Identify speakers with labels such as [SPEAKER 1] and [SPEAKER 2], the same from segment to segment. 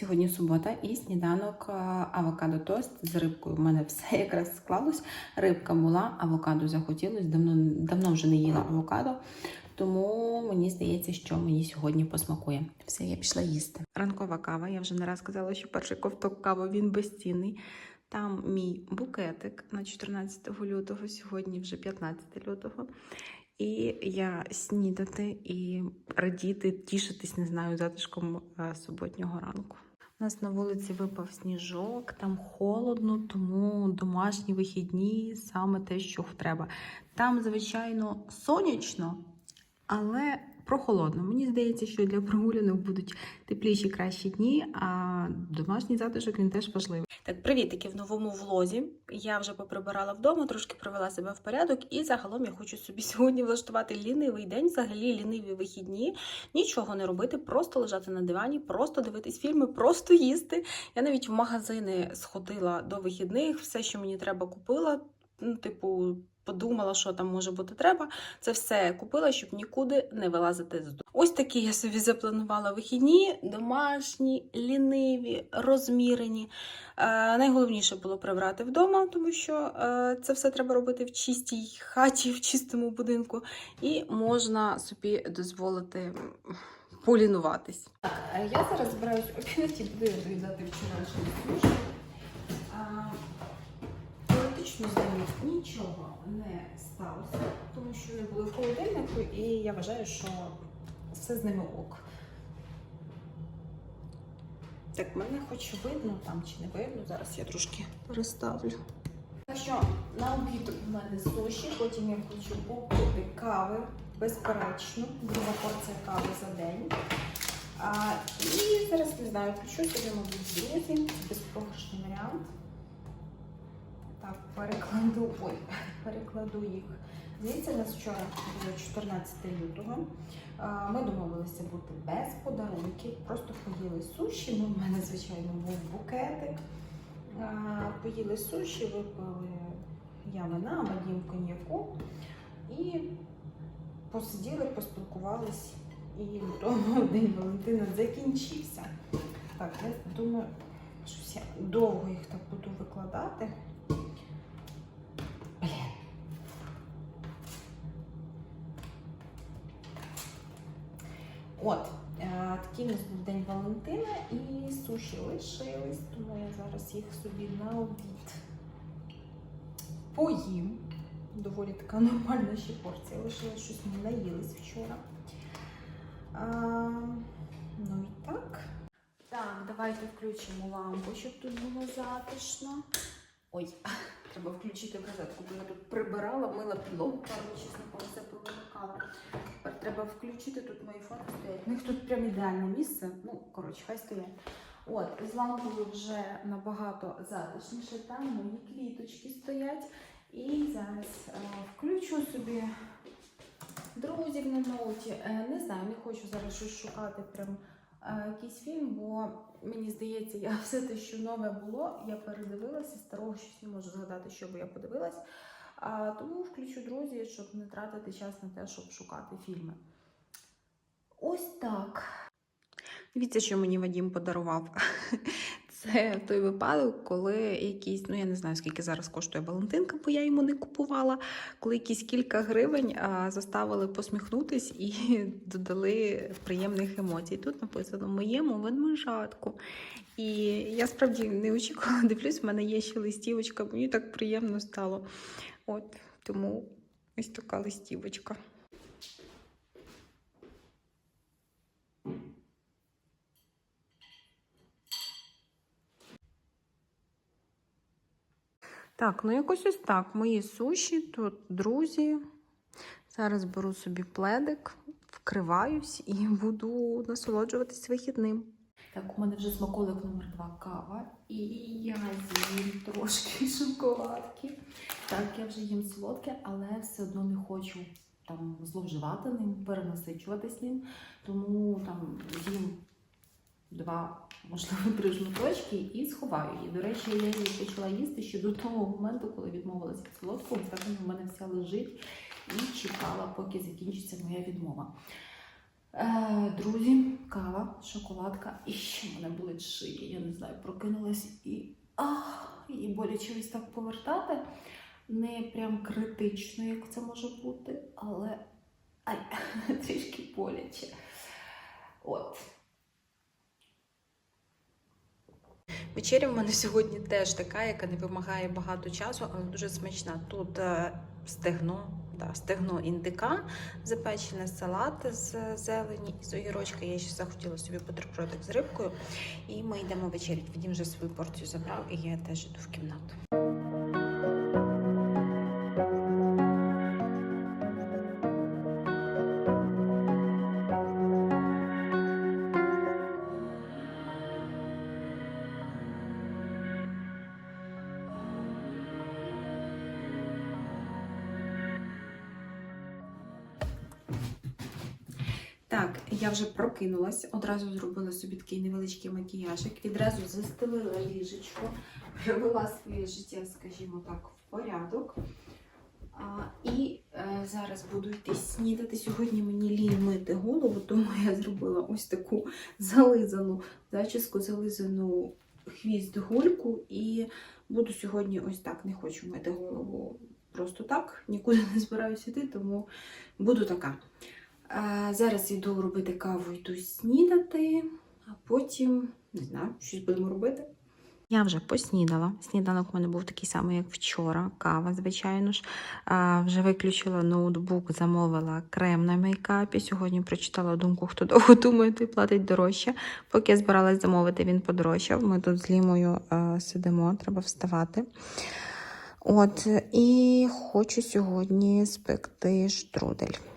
[SPEAKER 1] Сьогодні субота і сніданок е, авокадо тост з рибкою. У мене все якраз склалось. Рибка була, авокадо захотілось. Давно, давно вже не їла авокадо. Тому мені здається, що мені сьогодні посмакує. Все, я пішла їсти. Ранкова кава. Я вже не раз казала, що перший ковток кави він безцінний. Там мій букетик на 14 лютого, сьогодні вже 15 лютого. І я снідати і радіти, тішитись, не знаю, затишком е, суботнього ранку. У нас на вулиці випав сніжок, там холодно, тому домашні вихідні саме те, що треба. Там, звичайно, сонячно, але прохолодно. Мені здається, що для прогулянок будуть тепліші кращі дні, а домашній затишок він теж важливий. Так, привітики в новому влозі. Я вже поприбирала вдома, трошки привела себе в порядок, і загалом я хочу собі сьогодні влаштувати лінивий день, взагалі ліниві вихідні, нічого не робити, просто лежати на дивані, просто дивитись фільми, просто їсти. Я навіть в магазини сходила до вихідних, все, що мені треба, купила. Ну, типу, подумала, що там може бути треба. Це все купила, щоб нікуди не вилазити з дому. Ось такі я собі запланувала вихідні, домашні, ліниві, розмірені. Е, найголовніше було прибрати вдома, тому що е, це все треба робити в чистій хаті, в чистому будинку, і можна собі дозволити полінуватись. Е, я зараз збираюсь обідати, буду доїдати вчорашній суші. Теоретично з ним нічого не сталося, тому що вони були в холодильнику, і я вважаю, що все з ними ок. Так, мене хоч видно там чи не видно. Зараз я трошки переставлю. Так що на обід у мене суші, потім я хочу попити кави, безперечно, друга порція кави за день. А, і зараз не знаю, включу собі, мабуть, друзі, безпрограшний варіант. Так, перекладу, ой, перекладу їх. Дивіться, у нас вчора було 14 лютого. Ми домовилися бути без подарунків, просто поїли суші. Ну, в мене, звичайно, був букетик. Поїли суші, випили я вина, Вадім коньяку і посиділи, поспілкувались. І тому День Валентина закінчився. Так, я думаю, що я довго їх так буду викладати. От, е, такий у нас був День Валентина і суші лишились, тому я зараз їх собі на обід поїм. Доволі така нормальна ще порція. Лишилось щось ми наїлись вчора. А, ну і так. Так, давайте включимо лампу, щоб тут було затишно. Ой, треба включити розетку, бо я тут прибирала, мила підлогу, пару чесноком все повимикала. Тепер треба включити, тут мої фото стоять. У них тут прям ідеальне місце. Ну, коротше, хай стоять. От, з лампою вже набагато затишніше. Там мої квіточки стоять. І зараз е, включу собі друзів на ноуті. Е, не знаю, не хочу зараз щось шукати прям е, якийсь фільм, бо мені здається, я все те, що нове було, я передивилася, старого щось не можу згадати, що би я подивилась. Тому включу друзі, щоб не тратити час на те, щоб шукати фільми. Ось так. Дивіться, що мені Вадім подарував. Це той випадок, коли якісь, ну я не знаю, скільки зараз коштує Валентинка, бо я йому не купувала. Коли якісь кілька гривень а, заставили посміхнутись і додали приємних емоцій. Тут написано моєму ведмежатку. І я справді не очікувала, дивлюсь, в мене є ще листівочка, мені так приємно стало. От тому ось така листівочка. Так, ну якось ось так. Мої суші, тут друзі. Зараз беру собі пледик, вкриваюсь і буду насолоджуватись вихідним. Так, у мене вже смаколик номер два кава. І я з'їм трошки шоколадки. Так, я вже їм солодке, але все одно не хочу там зловживати ним, перенасичуватись ним. Тому там з'їм два, можливо, три жмуточки і сховаю її. До речі, я її почала їсти ще до того моменту, коли відмовилася від солодкого. Так вона в мене вся лежить і чекала, поки закінчиться моя відмова. Е, друзі, кава, шоколадка, і ще в мене болить шия. Я не знаю, прокинулась і ах, і боляче ось так повертати. Не прям критично, як це може бути, але ай, трішки боляче. От. Вечеря в мене сьогодні теж така, яка не вимагає багато часу, але дуже смачна. Тут е, стегно, да, стегно індика, запечене салат з зелені і з огірочка. Я ще захотіла собі бутербродик з рибкою. І ми йдемо вечерять. Він вже свою порцію забрав, і я теж йду в кімнату. Прокинулась, одразу зробила собі такий невеличкий макіяжик, відразу застелила ліжечко, привела своє життя, скажімо так, в порядок. А, і е, зараз буду йти снідати. Сьогодні мені лінь мити голову, тому я зробила ось таку зализану зачіску, зализану хвіст гульку. І буду сьогодні ось так. Не хочу мити голову просто так, нікуди не збираюся йти, тому буду така. Зараз йду робити каву, йду снідати, а потім не знаю, щось будемо робити. Я вже поснідала. Сніданок у мене був такий самий, як вчора. Кава, звичайно ж. А, вже виключила ноутбук, замовила крем на мейкапі. Сьогодні прочитала думку, хто довго думає, той платить дорожче. Поки я збиралась замовити, він подорожчав. Ми тут з Лімою а, сидимо, треба вставати. От, і хочу сьогодні спекти штрудель.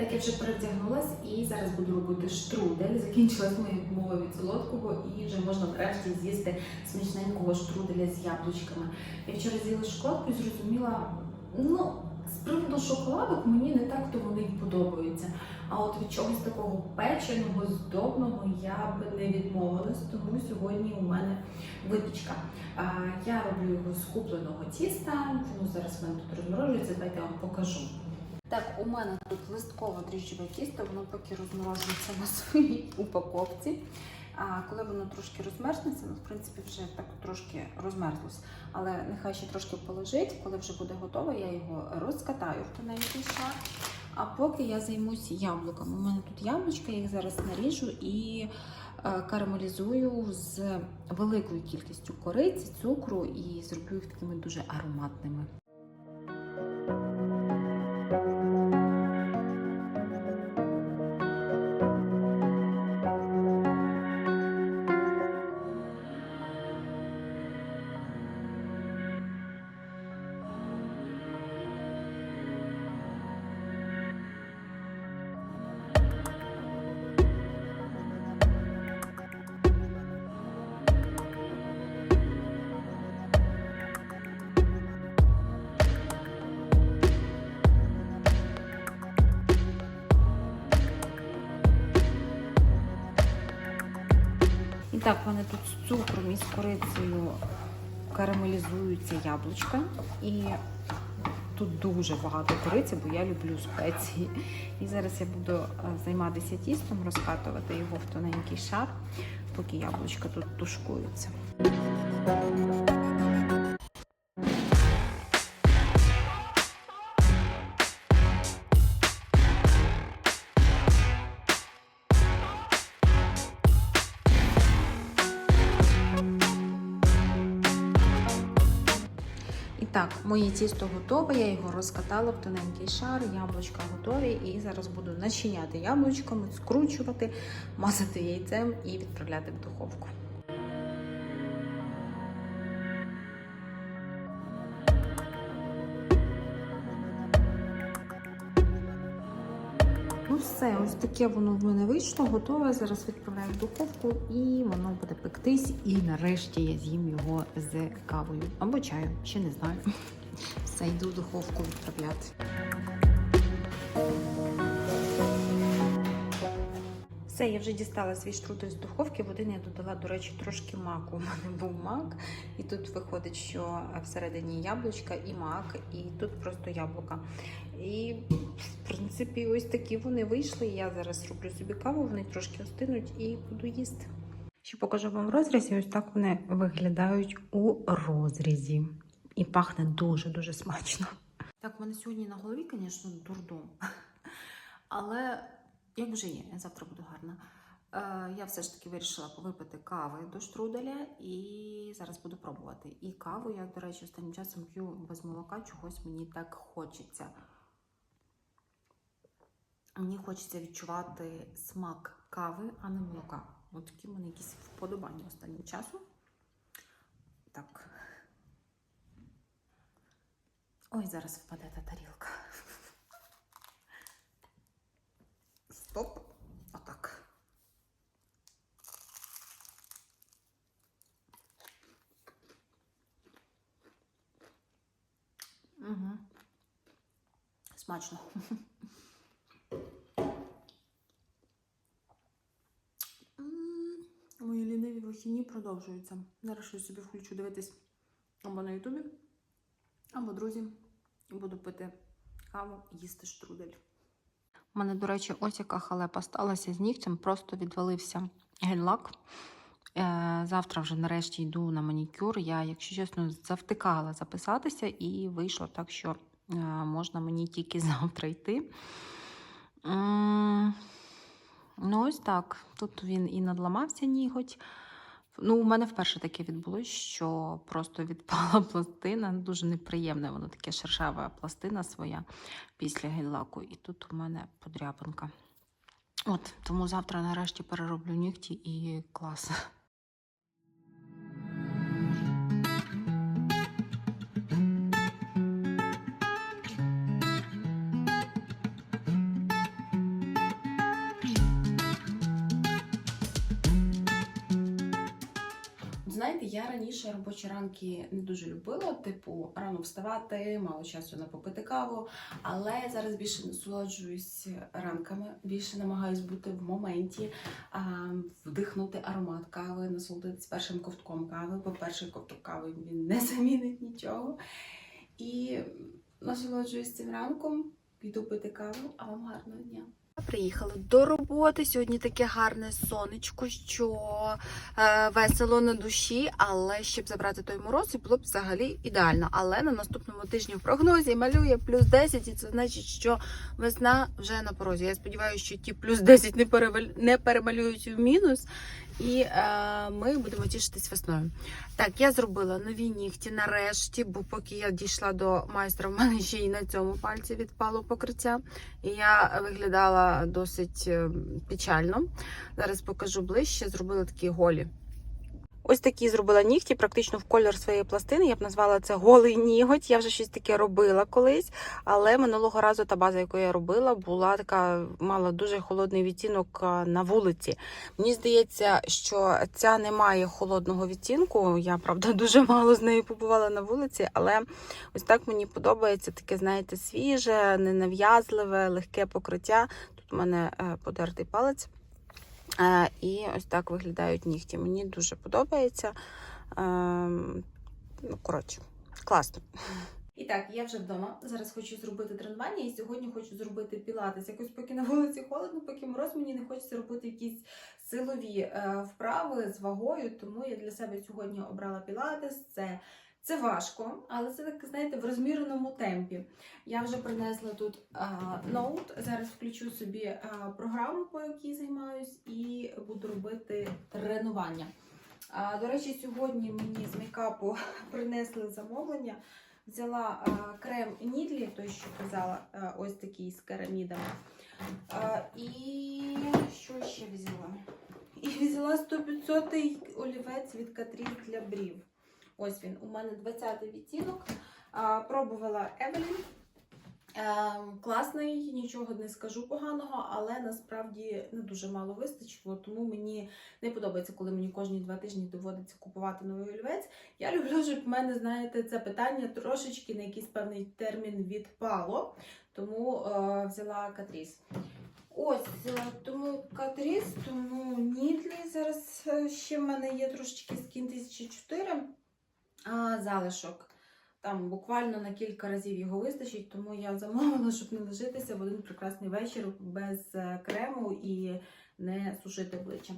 [SPEAKER 1] Так, я вже перевдягнулась і зараз буду робити штрудель. Закінчилась моя відмова від солодкого і вже можна нарешті з'їсти смачненького штруделя з яблучками. Я вчора з'їла шоколадку і зрозуміла, ну, з приводу шоколадок мені не так то вони подобаються. А от від чогось такого печеного, здобного я би не відмовилась, тому сьогодні у мене випічка. А, Я роблю його з купленого тіста, воно зараз в мене тут розморожується, давайте я вам покажу. Так, у мене тут листково дріжджове тісто, воно поки розморожується на своїй упаковці. А коли воно трошки розмерзнеться, ну, в принципі, вже так трошки розмерзлось. Але нехай ще трошки полежить, коли вже буде готове, я його розкатаю в тоненький шар. А поки я займусь яблуками. У мене тут яблучка, я їх зараз наріжу і е, карамелізую з великою кількістю кориці, цукру і зроблю їх такими дуже ароматними. Так, вони тут з цукром і з корицею карамелізуються яблучка. І тут дуже багато кориці, бо я люблю спеції. І зараз я буду е, займатися тістом, розкатувати його в тоненький шар, поки яблучка тут тушкуються. Тісто готове, я його розкатала в тоненький шар, яблучка готові. І зараз буду начиняти яблучками, скручувати, мазати яйцем і відправляти в духовку. Ну, все, ось таке воно в мене вийшло, готове. Зараз відправляю в духовку і воно буде пектись. І нарешті я з'їм його з кавою або чаю, ще не знаю. Все, йду в духовку відправляти. Все, я вже дістала свій штрудель з духовки. В один я додала, до речі, трошки маку. У мене був мак, і тут виходить, що всередині яблучка і мак, і тут просто яблука. І, в принципі, ось такі вони вийшли. Я зараз роблю собі каву, вони трошки остинуть і буду їсти. Ще покажу вам в розрізі. Ось так вони виглядають у розрізі. І пахне дуже-дуже смачно. Так, в мене сьогодні на голові, звісно, дурдом. Але як вже є, я завтра буду гарна. Е, я все ж таки вирішила випити кави до штруделя і зараз буду пробувати. І каву я, до речі, останнім часом п'ю без молока, чогось мені так хочеться. Мені хочеться відчувати смак кави, а не молока. Ось такі в мене якісь вподобання останнім часом. Так. Ой, зараз впаде та тарілка. Стоп. Отак. Угу. Смачно. Мої ліниві вихідні продовжуються. Зараз щось собі включу дивитись або на Ютубі, або друзі. Буду пити каву їсти штрудель. У мене, до речі, ось яка халепа сталася з нігтем, просто відвалився гель-лак. Е, Завтра вже нарешті йду на манікюр. Я, якщо чесно, завтикала записатися, і вийшло так, що е, можна мені тільки завтра йти. Ну, ось так. Тут він і надламався ніготь. Ну, у мене вперше таке відбулось, що просто відпала пластина. Дуже неприємне, воно таке шершава пластина своя після гель-лаку. І тут у мене подряпинка. От, тому завтра нарешті перероблю нігті і клас.
[SPEAKER 2] я раніше робочі ранки не дуже любила, типу, рано вставати, мало часу на попити каву. Але я зараз більше насолоджуюсь ранками, більше намагаюсь бути в моменті, а, вдихнути аромат кави, насолодитись першим ковтком кави, бо перший ковток кави він не замінить нічого. І насолоджуюсь цим ранком, йду пити каву, а вам гарного дня.
[SPEAKER 1] Приїхала до роботи. Сьогодні таке гарне сонечко, що е, весело на душі, але щоб забрати той мороз, було б взагалі ідеально. Але на наступному тижні в прогнозі малює плюс 10, і це значить, що весна вже на порозі. Я сподіваюся, що ті плюс 10 не, переваль... не перемалюють в мінус, і е, ми будемо тішитись весною. Так, я зробила нові нігті нарешті, бо поки я дійшла до майстра, в мене ще й на цьому пальці відпало покриття. І я виглядала досить е, печально. Зараз покажу ближче. Зробила такі голі. Ось такі зробила нігті, практично в колір своєї пластини. Я б назвала це голий ніготь. Я вже щось таке робила колись, але минулого разу та база, яку я робила, була така, мала дуже холодний відтінок на вулиці. Мені здається, що ця не має холодного відтінку. Я правда дуже мало з нею побувала на вулиці, але ось так мені подобається таке, знаєте, свіже, ненав'язливе, легке покриття. Тут у мене е, подертий палець. Е, І ось так виглядають нігті. Мені дуже подобається. Ем, Ну, коротше, класно.
[SPEAKER 2] І так, я вже вдома. Зараз хочу зробити тренування, і сьогодні хочу зробити пілатес. Якось поки на вулиці холодно, поки мороз, мені не хочеться робити якісь силові е, вправи з вагою. Тому я для себе сьогодні обрала пілатес. Це, це важко, але це так, знаєте, в розміреному темпі. Я вже принесла тут ноут. Зараз включу собі е, програму, по якій займаюсь, і буду робити тренування. А, До речі, сьогодні мені з мейкапу принесли замовлення. Взяла а, крем Нідлі, той, що казала, а, ось такий з керамідами. А, і що ще взяла? І взяла 100-500 олівець від Катрін для брів. Ось він, у мене 20-й відтінок. Пробувала Евелін.
[SPEAKER 1] Ем, класний, нічого не скажу поганого, але насправді не дуже мало вистачило, тому мені не подобається, коли мені кожні два тижні доводиться купувати новий олівець. Я люблю, щоб в мене, знаєте, це питання трошечки на якийсь певний термін відпало, тому е, взяла Катріс. Ось, е, тому Катріс, тому Нідлі. Зараз е, ще в мене є трошечки скін 1004 а, залишок. Там буквально на кілька разів його вистачить, тому я замовила, щоб не лишитися в один прекрасний вечір без е, крему і не сушити обличчя.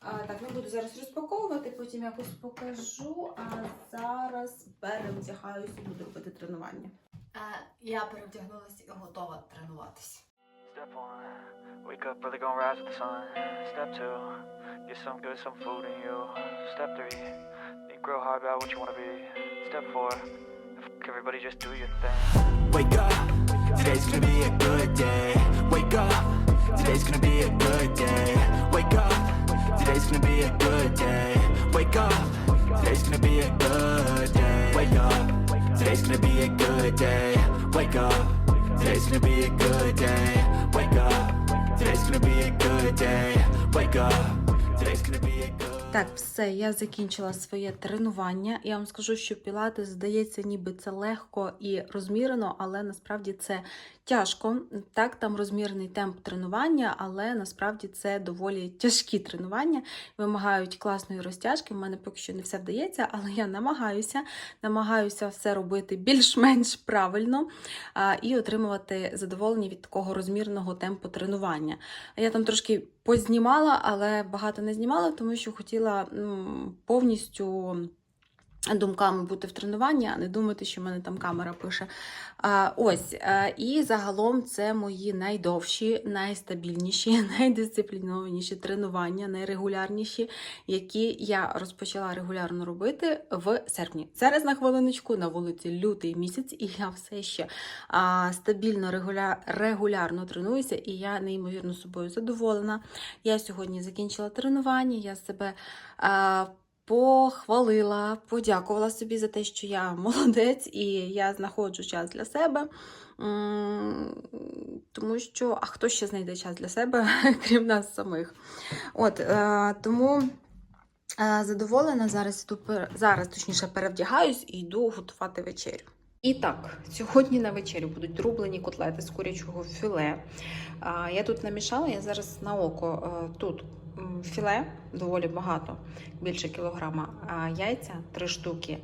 [SPEAKER 1] А, так, не буду зараз розпаковувати, потім якось покажу. А зараз перевдягаюся і буду робити тренування.
[SPEAKER 3] Я перевдягнулася і готова тренуватися.
[SPEAKER 4] Step one, wake up early, gonna rise with the sun. Step two, get some good, some food in you. Step three, real hard about what you wanna be. Step four, f- everybody just do your thing.
[SPEAKER 5] Wake up, today's gonna be a good day. Wake up, today's gonna be a good day. Wake up, today's gonna be a good day. Wake up, today's gonna be a good day. Wake up, today's gonna be a good day. Wake up, today's gonna be a good day. Wake up, today's gonna be a good day. Wake up, today's gonna be a good
[SPEAKER 1] Так, все, я закінчила своє тренування. Я вам скажу, що пілати здається, ніби це легко і розмірено, але насправді це тяжко. Так, там розмірений темп тренування, але насправді це доволі тяжкі тренування, вимагають класної розтяжки. У мене поки що не все вдається, але я намагаюся, намагаюся все робити більш-менш правильно а, і отримувати задоволення від такого розмірного темпу тренування. Я там трошки познімала, але багато не знімала, тому що хотіла м, повністю думками бути в тренуванні, а не думати, що в мене там камера пише. А, ось, а, і загалом це мої найдовші, найстабільніші, найдисциплінованіші тренування, найрегулярніші, які я розпочала регулярно робити в серпні. Зараз на хвилиночку на вулиці лютий місяць, і я все ще а, стабільно регуля... регулярно тренуюся, і я неймовірно собою задоволена. Я сьогодні закінчила тренування, я себе. А, Похвалила, подякувала собі за те, що я молодець і я знаходжу час для себе. Тому що, а хто ще знайде час для себе, крім нас самих? От, е, тому е, задоволена зараз, зараз точніше перевдягаюсь і йду готувати вечерю. І так, сьогодні на вечерю будуть рублені котлети з курячого філе. Я тут намішала, я зараз на око е, тут філе доволі багато, більше кілограма, а яйця три штуки.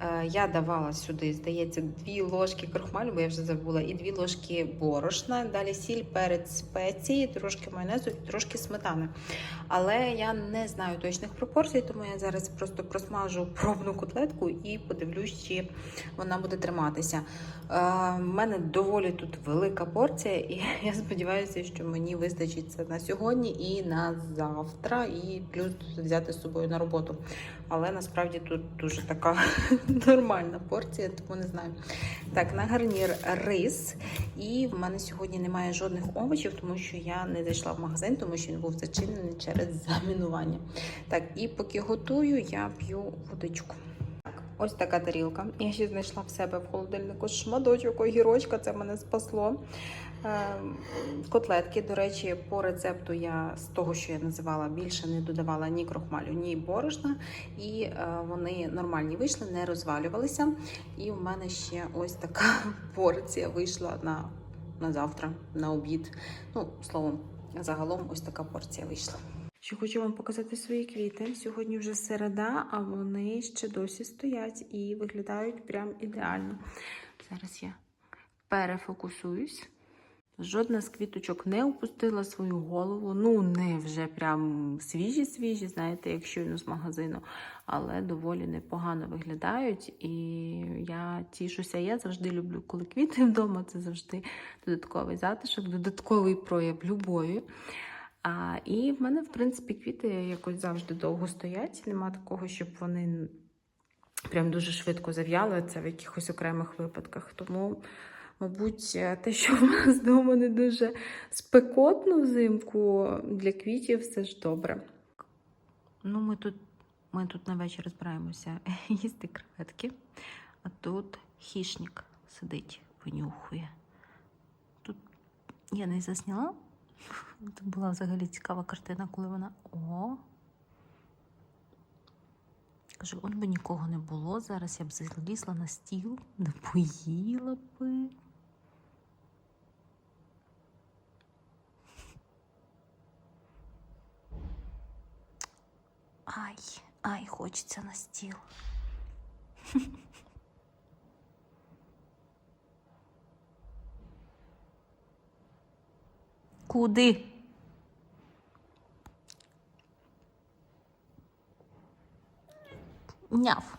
[SPEAKER 1] Е, Я давала сюди, здається, дві ложки крохмалю, бо я вже забула, і дві ложки борошна. Далі сіль, перець, спеції, трошки майонезу, трошки сметани. Але я не знаю точних пропорцій, тому я зараз просто просмажу пробну котлетку і подивлюсь, чи вона буде триматися. У мене доволі тут велика порція, і я сподіваюся, що мені вистачить це на сьогодні і на завтра, і плюс взяти з собою на роботу. Але насправді тут дуже така нормальна порція, тому не знаю. Так, на гарнір рис. І в мене сьогодні немає жодних овочів, тому що я не зайшла в магазин, тому що він був зачинений через замінування. Так, і поки готую, я п'ю водичку. Ось така тарілка. Я ще знайшла в себе в холодильнику шматочок огірочка, це мене спасло. Ем, Котлетки, до речі, по рецепту я з того, що я називала, більше не додавала ні крохмалю, ні борошна, і е, вони нормальні вийшли, не розвалювалися. І в мене ще ось така порція вийшла на, на завтра, на обід. Ну, словом, загалом ось така порція вийшла. Ще хочу вам показати свої квіти. Сьогодні вже середа, а вони ще досі стоять і виглядають прям ідеально. Зараз я перефокусуюсь. Жодна з квіточок не опустила свою голову. Ну, не вже прям свіжі-свіжі, знаєте, як щойно з магазину, але доволі непогано виглядають. І я тішуся. Я завжди люблю, коли квіти вдома. Це завжди додатковий затишок, додатковий прояв любові. А, і в мене, в принципі, квіти якось завжди довго стоять. Нема такого, щоб вони прям дуже швидко зав'яли. Це в якихось окремих випадках. Тому. Мабуть, те, що в нас вдома не дуже спекотно взимку, для квітів все ж добре. Ну, ми тут, ми тут на вечір збираємося їсти креветки, а тут хішник сидить, винюхує. Тут Я не засняла. Це була взагалі цікава картина, коли вона. О. Кажу, от би нікого не було. Зараз я б залізла на стіл, да поїла би. Ай, ай, хочеться на стіл. Куди? Няв.